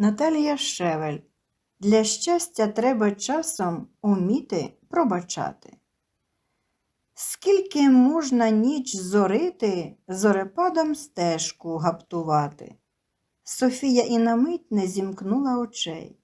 Наталія Шевель. Для щастя треба часом уміти пробачати. Скільки можна ніч зорити, зорепадом стежку гаптувати? Софія і на мить не зімкнула очей.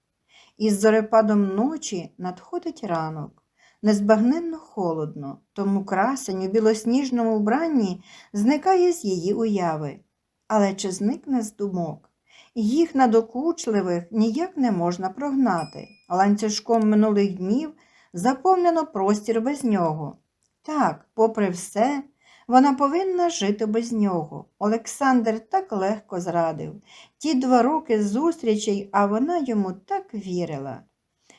Із зорепадом ночі надходить ранок. Незбагненно холодно, тому красень у білосніжному вбранні зникає з її уяви. Але чи зникне з думок? Їх надокучливих ніяк не можна прогнати. Ланцюжком минулих днів заповнено простір без нього. Так, попри все, вона повинна жити без нього. Олександр так легко зрадив. Ті два роки зустрічей, а вона йому так вірила.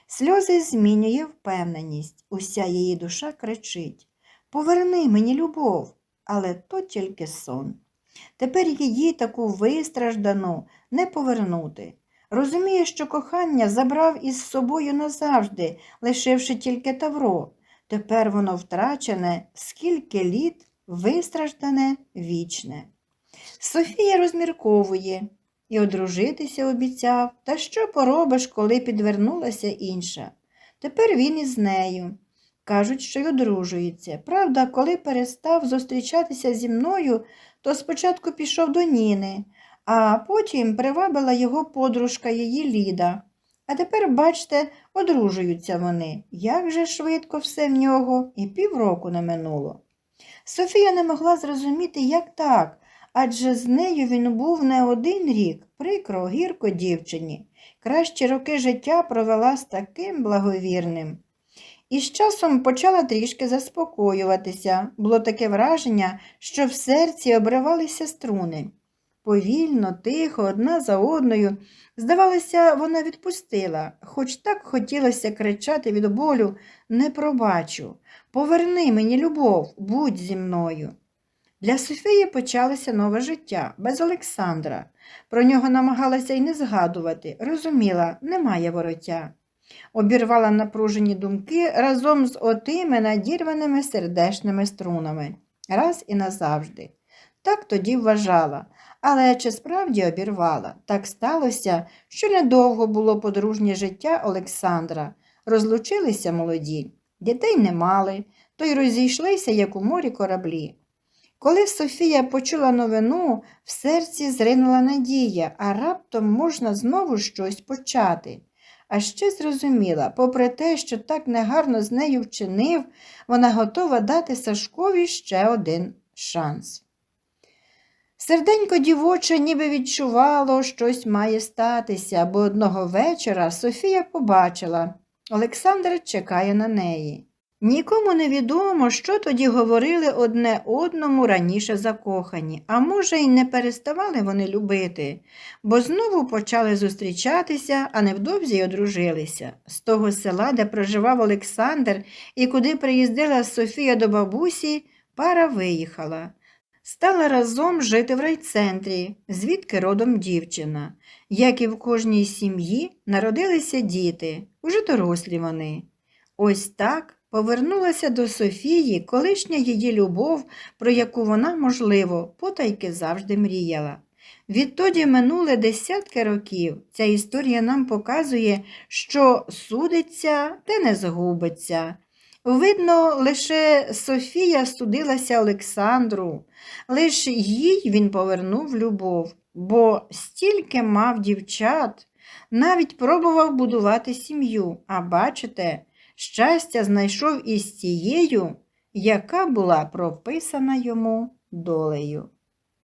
Сльози змінює впевненість, уся її душа кричить Поверни мені любов, але то тільки сон. Тепер її таку вистраждану не повернути. Розуміє, що кохання забрав із собою назавжди, лишивши тільки тавро. Тепер воно втрачене, скільки літ вистраждане вічне. Софія розмірковує і одружитися обіцяв, та що поробиш, коли підвернулася інша. Тепер він із нею. Кажуть, що й одружується. Правда, коли перестав зустрічатися зі мною, то спочатку пішов до Ніни, а потім привабила його подружка її Ліда. А тепер, бачте, одружуються вони. Як же швидко все в нього, і півроку не минуло. Софія не могла зрозуміти, як так, адже з нею він був не один рік, прикро, гірко дівчині. Кращі роки життя провела з таким благовірним. І з часом почала трішки заспокоюватися. Було таке враження, що в серці обривалися струни. Повільно, тихо, одна за одною. Здавалося, вона відпустила, хоч так хотілося кричати від болю не пробачу. Поверни мені любов, будь зі мною. Для Софії почалося нове життя без Олександра. Про нього намагалася й не згадувати, розуміла, немає вороття. Обірвала напружені думки разом з отими надірваними сердечними струнами, раз і назавжди. Так тоді вважала, але чи справді обірвала? Так сталося, що недовго було подружнє життя Олександра. Розлучилися молоді, дітей не мали, то й розійшлися, як у морі кораблі. Коли Софія почула новину, в серці зринула надія, а раптом можна знову щось почати. А ще зрозуміла, попри те, що так негарно з нею вчинив, вона готова дати Сашкові ще один шанс. Серденько дівоче ніби відчувало, щось має статися, бо одного вечора Софія побачила, Олександр чекає на неї. Нікому не відомо, що тоді говорили одне одному раніше закохані, а може, й не переставали вони любити, бо знову почали зустрічатися, а невдовзі й одружилися. З того села, де проживав Олександр і куди приїздила Софія до бабусі, пара виїхала. Стала разом жити в райцентрі, звідки родом дівчина. Як і в кожній сім'ї, народилися діти, уже дорослі вони. Ось так повернулася до Софії колишня її любов, про яку вона, можливо, потайки завжди мріяла. Відтоді минули десятки років. Ця історія нам показує, що судиться, те не згубиться. Видно, лише Софія судилася Олександру, лише їй він повернув любов, бо стільки мав дівчат, навіть пробував будувати сім'ю, а бачите, щастя знайшов із тією, яка була прописана йому долею.